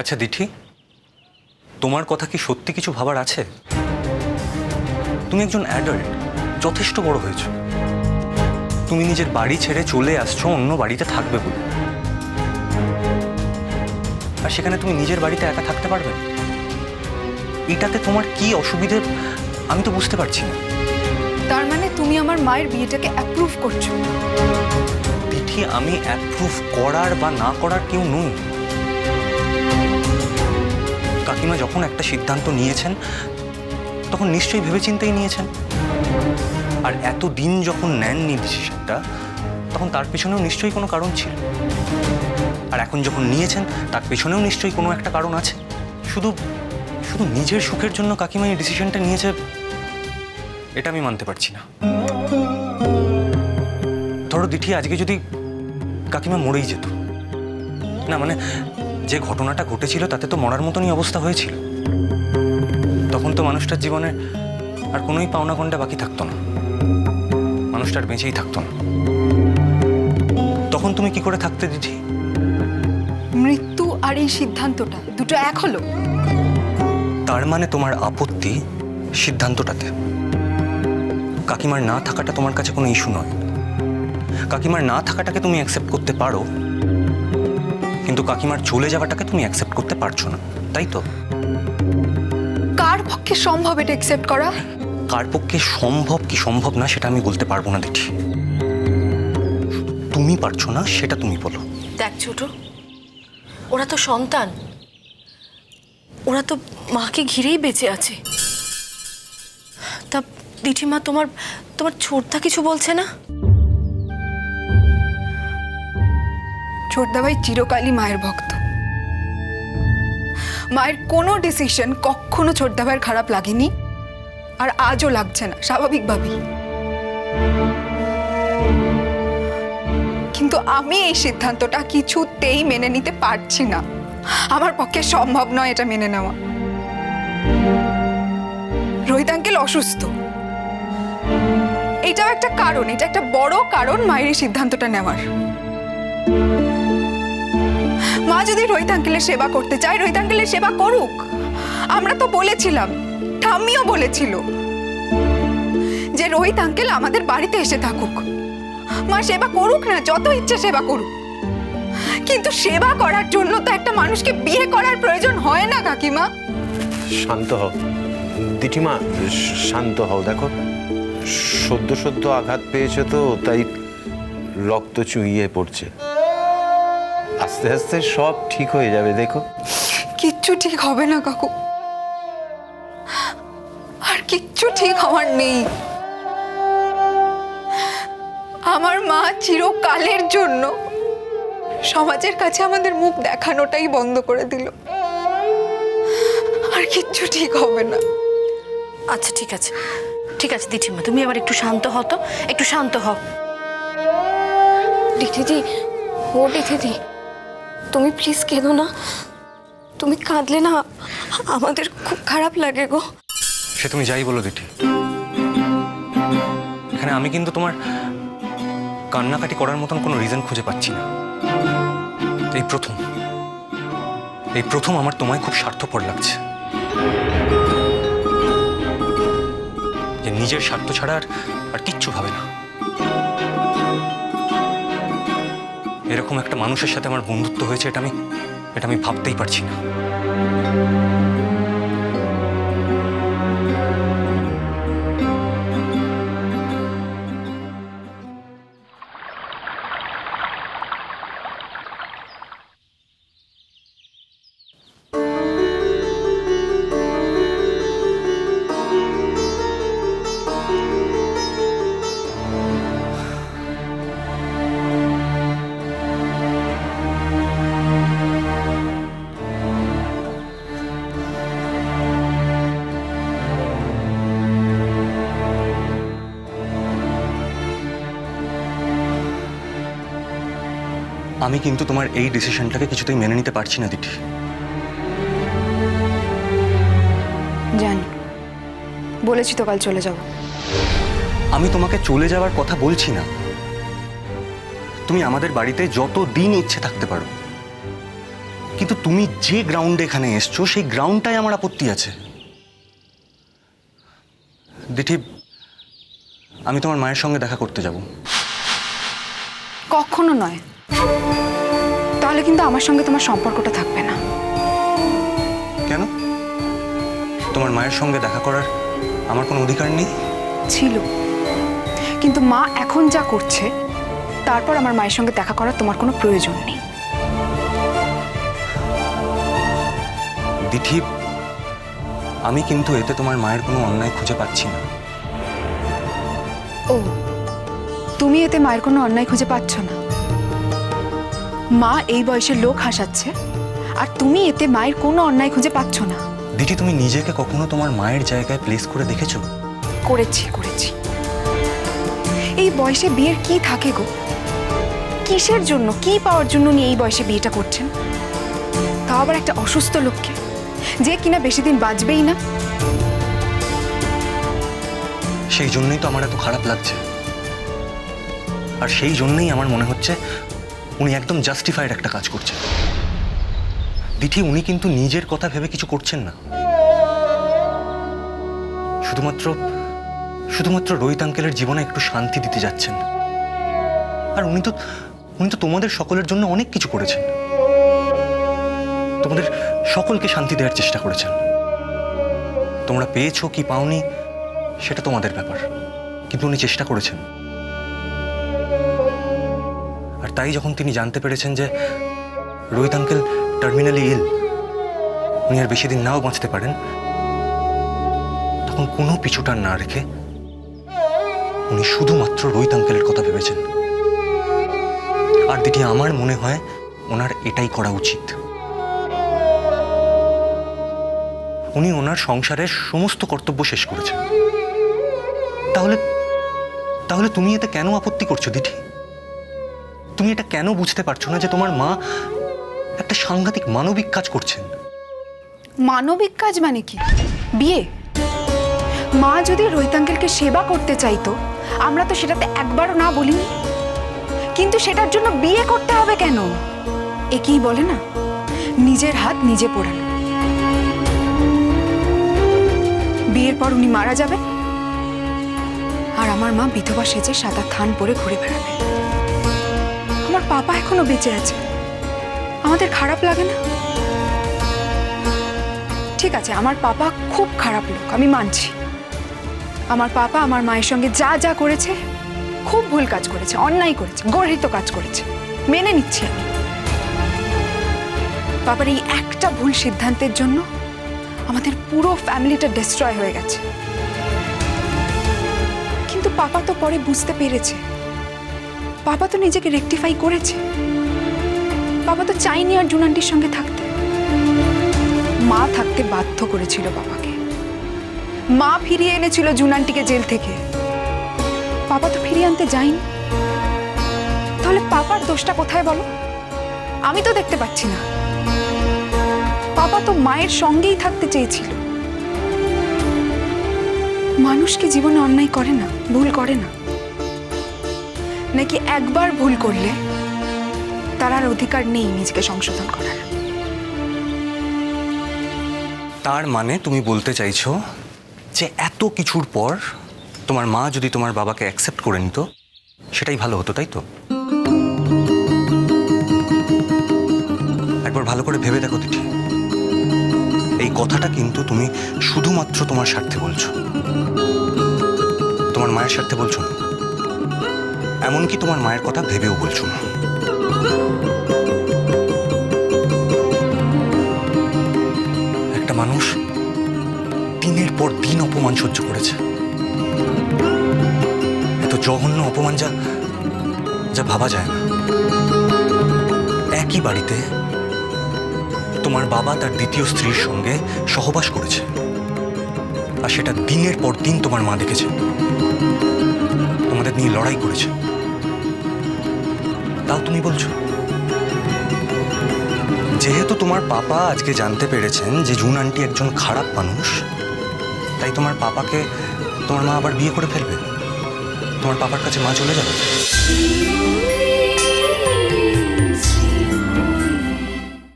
আচ্ছা দিঠি তোমার কথা কি সত্যি কিছু ভাবার আছে? তুমি একজন অ্যাডাল্ট যথেষ্ট বড় হয়েছ। তুমি নিজের বাড়ি ছেড়ে চলে আসছো অন্য বাড়িতে থাকবে বলে। আর সেখানে তুমি নিজের বাড়িতে একা থাকতে পারবে? এটাতে তোমার কি অসুবিধে আমি তো বুঝতে পারছি না। তার মানে তুমি আমার মায়ের বিয়েটাকে অ্যাপ্রুভ করছ? দিঠি আমি অ্যাপ্রুভ করার বা না করার কেউ নই। কাকিমা যখন একটা সিদ্ধান্ত নিয়েছেন, তখন নিশ্চয়ই ভেবেচিন্তেই নিয়েছেন। আর এত দিন যখন নেননি ডিসিশনটা তখন তার পেছনেও নিশ্চয়ই কোনো কারণ ছিল। আর এখন যখন নিয়েছেন, তার পেছনেও নিশ্চয়ই কোনো একটা কারণ আছে। শুধু শুধু নিজের সুখের জন্য কাকিমা এই ডিসিশনটা নিয়েছে, এটা আমি মানতে পারছি না। ধরো, দিঠি, আজকে যদি কাকিমা মরেই যেত। না মানে যে ঘটনাটা ঘটেছিল তাতে তো মরার মতনই অবস্থা হয়েছিল। তখন তো মানুষটার জীবনে আর কোনোই পাওনা গন্ডা বাকি থাকতো না। মানুষটার বেঁচেই থাকতো না। তখন তুমি কি করে থাকতে দিঠি মৃত্যু আর এই সিদ্ধান্তটা দুটো এক হলো। তার মানে তোমার আপত্তি সিদ্ধান্তটাতে। কাকিমার না থাকাটা তোমার কাছে কোনো ইস্যু নয়। কাকিমার না থাকাটাকে তুমি অ্যাকসেপ্ট করতে পারো কিন্তু কাকিমার চলে যাওয়াটাকে তুমি অ্যাকসেপ্ট করতে পারছ না তাই তো? কার পক্ষে সম্ভব এটা অ্যাকসেপ্ট করা? কার পক্ষে সম্ভব কি সম্ভব না সেটা আমি বলতে পারব না দেখি তুমি পারছ না সেটা তুমি বলো। দেখ ছোট ওরা তো সন্তান। ওরা তো মাকে ঘিরেই বেঁচে আছে। তা দিঠিমা তোমার তোমার ছোটদা কিছু বলছে না? ছোটদাভাই চিরকালই মায়ের ভক্ত। মায়ের কোনো ডিসিশন কখনো ছোটদাভাইয়ের খারাপ লাগেনি, আর আজও লাগছে না, স্বাভাবিকভাবেই। কিন্তু আমি এই সিদ্ধান্তটা কিছুতেই মেনে নিতে পারছি না। আমার পক্ষে সম্ভব নয় এটা মেনে নেওয়া। রোহিত আঙ্কেল অসুস্থ। এটাও একটা কারণ, এটা একটা বড় কারণ মায়ের সিদ্ধান্তটা নেওয়ার। মা যদি রোহিত আঙ্কেলের সেবা করতে চায় রোহিত আঙ্কেলের সেবা করুক। আমরা তো বলেছিলাম, ঠাম্মিও বলেছিল যে রোহিত আঙ্কেল আমাদের বাড়িতে এসে থাকুক। মা সেবা করুক না, যত ইচ্ছে সেবা করুক। কিন্তু সেবা করার জন্য তো একটা মানুষকে বিয়ে করার প্রয়োজন হয় না, কাকিমা। শান্ত হও। দিঠিমা শ- শান্ত হও। দেখো, সদ্য সদ্য আঘাত পেয়েছে তো, তাই রক্ত চুইয়ে পড়ছে। আস্তে আস্তে সব ঠিক হয়ে যাবে দেখো। কিচ্ছু ঠিক হবে না কাকু। আর কিচ্ছু ঠিক হওয়ার নেই। আমার মা চিরকালের জন্য সমাজের কাছে আমাদের মুখ দেখানোটাই বন্ধ করে দিল। আর কিচ্ছু ঠিক হবে না। আচ্ছা ঠিক আছে। ঠিক আছে দিঠিমা তুমি আবার একটু শান্ত হও তো। একটু শান্ত হও। দিদি ও দিদি তুমি প্লিজ কেঁদো না। তুমি কাঁদলে না, আমাদের খুব খারাপ লাগে গো। সে তুমি যাই বলো দিঠি এখানে আমি কিন্তু তোমার কান্নাকাটি করার মতন কোনো রিজন খুঁজে পাচ্ছি না। এই প্রথম এই প্রথম আমার তোমায় খুব স্বার্থপর লাগছে। যে নিজের স্বার্থ ছাড়া আর আর কিচ্ছু ভাবে না। এরকম একটা মানুষের সাথে আমার বন্ধুত্ব হয়েছে এটা আমি এটা আমি ভাবতেই পারছি না। আমি কিন্তু তোমার এই ডিসিশনটাকে কিছুতেই মেনে নিতে পারছি না দিঠি জানি বলেছি তো কাল চলে যাব। আমি তোমাকে চলে যাওয়ার কথা বলছি না। তুমি আমাদের বাড়িতে যত দিন ইচ্ছে থাকতে পারো। কিন্তু কিন্তু তুমি যে গ্রাউন্ডে এখানে এসছো সেই গ্রাউন্ডটাই আমার আপত্তি আছে। দিঠি আমি তোমার মায়ের সঙ্গে দেখা করতে যাব। কখনো নয়। তাহলে কিন্তু আমার সঙ্গে তোমার সম্পর্কটা থাকবে না। কেন? তোমার মায়ের সঙ্গে দেখা করার আমার কোনো অধিকার নেই? ছিল। কিন্তু মা এখন যা করছে তারপর আমার মায়ের সঙ্গে দেখা করার তোমার কোনো প্রয়োজন নেই। দিঠি আমি কিন্তু এতে তোমার মায়ের কোনো অন্যায় খুঁজে পাচ্ছি না। ও তুমি এতে মায়ের কোনো অন্যায় খুঁজে পাচ্ছ না। মা এই বয়সে লোক হাসাচ্ছে আর তুমি এতে মায়ের কোনো অন্যায় খুঁজে পাচ্ছ না। দিঠি তুমি নিজেকে কখনো তোমার মায়ের জায়গায় প্লেস করে দেখেছ? করেছি করেছি। এই বয়সে বিয়ের কি থাকে গো? কিসের জন্য কি পাওয়ার জন্য উনি এই বয়সে বিয়েটা করছেন? তা আবার একটা অসুস্থ লোককে যে কিনা বেশি দিন বাঁচবেই না। সেই জন্যই তো আমার এত খারাপ লাগছে। আর সেই জন্যই আমার মনে হচ্ছে উনি একদম জাস্টিফাইড একটা কাজ করছেন। দিঠি, উনি কিন্তু নিজের কথা ভেবে কিছু করছেন না। শুধুমাত্র শুধুমাত্র রোহিত আঙ্কেলের জীবনে একটু শান্তি দিতে যাচ্ছেন। আর উনি তো উনি তো তোমাদের সকলের জন্য অনেক কিছু করেছেন। তোমাদের সকলকে শান্তি দেওয়ার চেষ্টা করেছেন। তোমরা পেয়েছ কি পাওনি, সেটা তোমাদের ব্যাপার। কিন্তু উনি চেষ্টা করেছেন। তাই যখন তিনি জানতে পেরেছেন যে রোহিত আঙ্কেল টার্মিনালি ইল উনি আর বেশি দিন নাও বাঁচতে পারেন, তখন কোনো পিছুটান না রেখে উনি শুধুমাত্র রোহিত আঙ্কেলের কথা ভেবেছেন। আর দিটি আমার মনে হয়, ওনার এটাই করা উচিত। উনি ওনার সংসারের সমস্ত কর্তব্য শেষ করেছেন। তাহলে তাহলে তুমি এতে কেন আপত্তি করছ, দিঠি? তুমি এটা কেন বুঝতে পারছ না যে তোমার মা একটা সাংঘাতিক মানবিক কাজ করছেন? মানবিক কাজ মানে কি? বিয়ে। মা যদি রোহিত আঙ্কেলকে সেবা করতে চাইতো, আমরা তো সেটাতে একবারও না বলিনি। কিন্তু সেটার জন্য বিয়ে করতে হবে কেন? একেই বলে না, নিজের হাত নিজে পোড়ানো। বিয়ের পর উনি মারা যাবেন। আর আমার মা বিধবা সেজে সাদা থান পরে ঘুরে বেড়াবে পাপা এখনও বেঁচে আছে। আমাদের খারাপ লাগে না? ঠিক আছে, আমার পাপা খুব খারাপ লোক, আমি মানছি। আমার পাপা আমার মায়ের সঙ্গে যা যা করেছে, খুব ভুল কাজ করেছে, অন্যায় করেছে, গর্হিত কাজ করেছে, মেনে নিচ্ছি আমি। পাপার এই একটা ভুল সিদ্ধান্তের জন্য আমাদের পুরো ফ্যামিলিটা ডিস্ট্রয় হয়ে গেছে। কিন্তু পাপা তো পরে বুঝতে পেরেছে। পাপা তো নিজেকে রেকটিফাই করেছে। বাবা তো চাইনি আর জুনান্টির সঙ্গে থাকতে। মা থাকতে বাধ্য করেছিল বাবাকে। মা ফিরিয়ে এনেছিল জুনান্টিকে জেল থেকে। বাবা তো ফিরিয়ে আনতে যায়নি। তাহলে পাপার দোষটা কোথায় বলো? আমি তো দেখতে পাচ্ছি না। বাবা তো মায়ের সঙ্গেই থাকতে চেয়েছিল। মানুষ কি জীবনে অন্যায় করে না, ভুল করে না? নাকি একবার ভুল করলে? তার আর অধিকার নেই নিজেকে সংশোধন করার। তার মানে তুমি বলতে চাইছো যে এত কিছুর পর তোমার মা যদি তোমার বাবাকে অ্যাকসেপ্ট করে নিত, সেটাই ভালো হতো, তাই তো? একবার ভালো করে ভেবে দেখো দিঠি এই কথাটা কিন্তু তুমি শুধুমাত্র তোমার স্বার্থে বলছো। তোমার মায়ের স্বার্থে বলছো না। এমনকি তোমার মায়ের কথা ভেবেও বলছো না। একটা মানুষ দিনের পর দিন অপমান সহ্য করেছে। এত জঘন্য অপমান যা যা ভাবা যায় না। একই বাড়িতে তোমার বাবা তার দ্বিতীয় স্ত্রীর সঙ্গে সহবাস করেছে। আর সেটা দিনের পর দিন তোমার মা দেখেছে। তোমাদের নিয়ে লড়াই করেছে। তাও তুমি বলছো? যেহেতু তোমার পাপা আজকে জানতে পেরেছেন যে জুন আন্টি একজন খারাপ মানুষ, তাই তোমার পাপাকে তোমার মা আবার বিয়ে করে ফেলবে? তোমার পাপার কাছে মা চলে যাবে?